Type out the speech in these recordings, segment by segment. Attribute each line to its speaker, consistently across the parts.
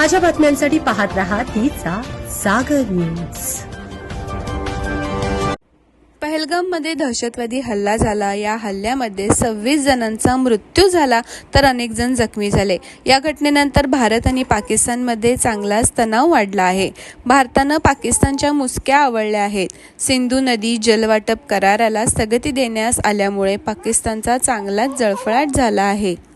Speaker 1: ताज्या बातम्यांसाठी पाहत रहा तिचा सागर न्यूज.
Speaker 2: पहलगाममध्ये दहशतवादी हल्ला झाला. या हल्ल्यामध्ये सव्वीस जणांचा मृत्यू झाला तर अनेक जण जखमी झाले. या घटनेनंतर भारत आणि पाकिस्तानमध्ये चांगलाच तणाव वाढला आहे. भारतानं पाकिस्तानच्या मुसक्या आवळल्या आहेत. सिंधू नदी जलवाटप कराराला स्थगिती देण्यास आल्यामुळे पाकिस्तानचा चांगलाच जळफळाट झाला आहे.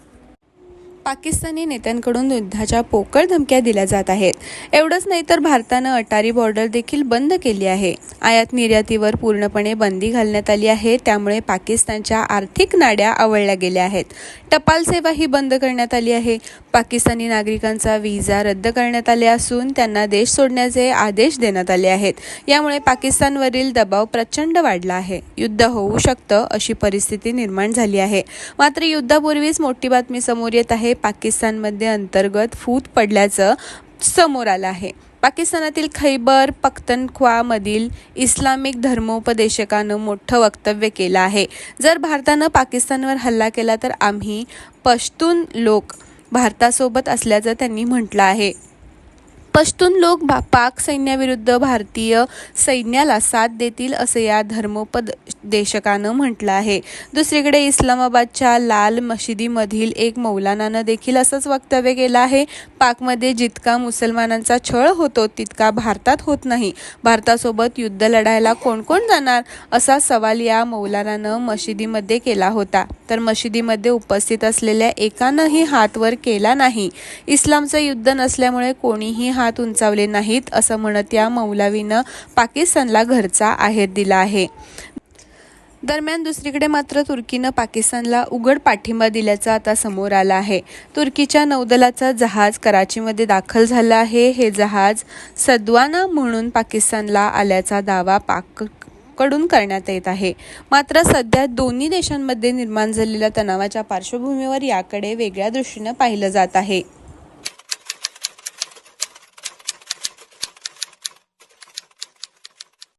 Speaker 2: पाकिस्तानी नेत्यांकडून युद्धाच्या पोकळ धमक्या दिल्या जात आहेत. एवढंच नाही तर भारतानं अटारी बॉर्डर देखील बंद केली आहे. आयात निर्यातीवर पूर्णपणे बंदी घालण्यात आली आहे त्यामुळे पाकिस्तानच्या आर्थिक नाड्या आवळल्या गेल्या आहेत. टपाल सेवा ही बंद करण्यात आली आहे. पाकिस्तानी नागरिकांचा व्हिसा रद्द करण्यात आले असून त्यांना देश सोडण्याचे आदेश देण्यात आले आहेत. यामुळे पाकिस्तानवरील दबाव प्रचंड वाढला आहे. युद्ध होऊ शकतं अशी परिस्थिती निर्माण झाली आहे. मात्र युद्धापूर्वीच मोठी बातमी समोर येत आहे. पाकिस्तानमध्ये अंतर्गत फूट पडल्याचं समोर आलं आहे. पाकिस्तानातील खैबर पख्तनख्वामधील इस्लामिक धर्मोपदेशकानं मोठं वक्तव्य केलं आहे. जर भारतानं पाकिस्तानवर हल्ला केला तर आम्ही पश्तून लोक भारतासोबत असल्याचं त्यांनी म्हटलं आहे. पश्तून लोक भा पाक सैन्याविरुद्ध भारतीय सैन्याला साथ देतील असं या धर्मोपदेशकानं म्हटलं आहे. दुसरीकडे इस्लामाबादच्या लाल मशिदीमधील एक मौलानानं देखील असंच वक्तव्य केलं आहे. पाकमध्ये जितका मुसलमानांचा छळ होतो तितका भारतात होत नाही. भारतासोबत युद्ध लढायला कोण कोण जाणार असा सवाल या मौलानानं मशिदीमध्ये केला होता. तर मशिदीमध्ये उपस्थित असलेल्या एकानंही हात वर केला नाही. इस्लामचं युद्ध नसल्यामुळे कोणीही हात हात उंचावले नाहीत असं म्हणत या मौलावीनं पाकिस्तानला घरचा आहेर दिला आहे. दरम्यान दुसरीकडे मात्र तुर्कीनं पाकिस्तानला उघड पाठिंबा दिल्याचं आता समोर आलं आहे. तुर्कीच्या नौदलाचं जहाज कराचीमध्ये दाखल झालं आहे. हे जहाज सद्वाना म्हणून पाकिस्तानला आल्याचा दावा पाककडून करण्यात येत आहे. मात्र सध्या दोन्ही देशांमध्ये निर्माण झालेल्या तणावाच्या पार्श्वभूमीवर याकडे वेगळ्या दृष्टीनं पाहिलं जात आहे.